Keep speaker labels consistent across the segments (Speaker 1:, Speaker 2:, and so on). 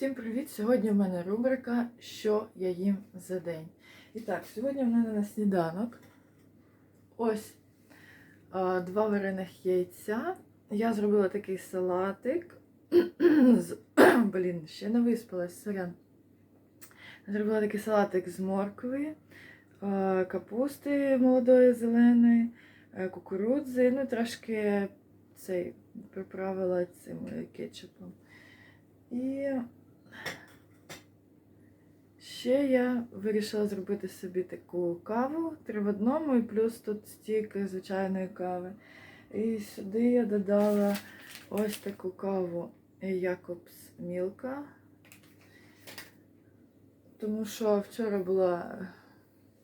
Speaker 1: Всім привіт! Сьогодні в мене рубрика Що я їм за день. І так, сьогодні в мене на сніданок ось два варених яйця. Я зробила такий салатик. з... Блін, ще не виспалась, сорян. Зробила такий салатик з моркви, капусти молодої зеленої, е, кукурудзи, ну трошки цей приправила цим е, кетчупом. І ще я вирішила зробити собі таку каву три в одному, і плюс тут стільки звичайної кави. І сюди я додала ось таку каву Якобс Мілка. Тому що вчора була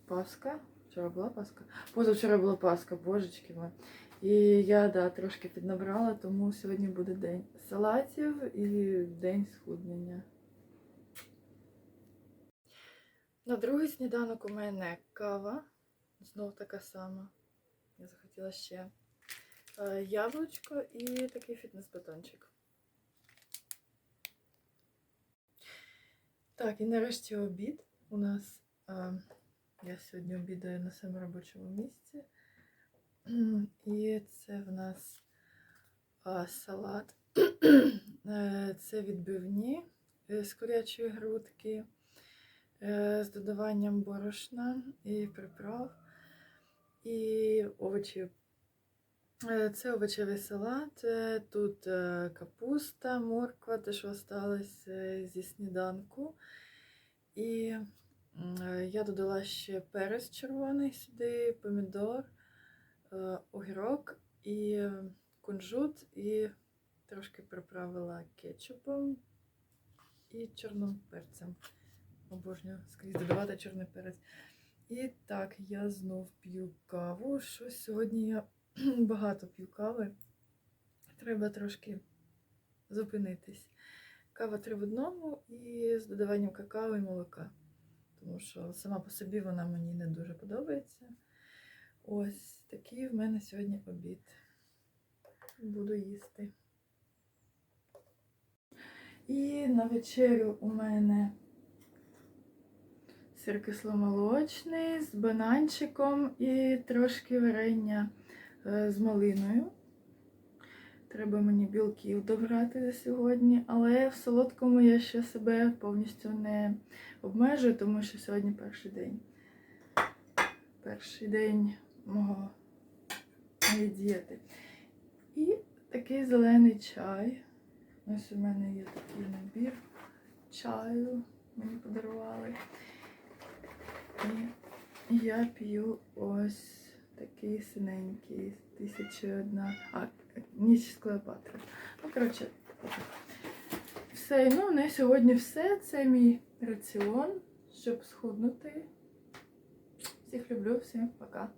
Speaker 1: Пасха. Вчора була Пасха? Позавчора була Пасха, божечки мої. І я да, трошки піднабрала, тому сьогодні буде день салатів і день схуднення. На другий сніданок у мене кава. Знов така сама. Я захотіла ще е, яблучко і такий фітнес-батончик. Так, і нарешті обід. У нас е, я сьогодні обідаю на своєму робочому місці. І це в нас а, салат. Е, Це відбивні е, з курячої грудки, е, з додаванням борошна і приправ, і овочі. Е, Це овочевий салат. Е, Тут е, капуста, морква, те, що осталось е, зі сніданку. І е, я додала ще перець червоний сюди, помідор е, огірок і кунжут, і трошки приправила кетчупом і чорним перцем. Обожнюю скрізь додавати чорний перець. І так, я знов п'ю каву. Щось сьогодні я багато п'ю кави. Треба трошки зупинитись. Кава три в одному і з додаванням какао і молока. Тому що сама по собі вона мені не дуже подобається. Ось такий в мене сьогодні обід. Буду їсти. І на вечерю у мене сир кисломолочний з бананчиком і трошки варення е, з малиною. Треба мені білків добрати за сьогодні, але в солодкому я ще себе повністю не обмежую, тому що сьогодні перший день. Перший день мого моєї дієти. І такий зелений чай. Ось у мене є такий набір чаю, мені подарували. І я п'ю ось такий синенький, тисячі одна. А, ніч з Клеопатри. Ну, коротше, все. Ну, на сьогодні все. Це мій раціон, щоб схуднути. Всіх люблю, всім пока.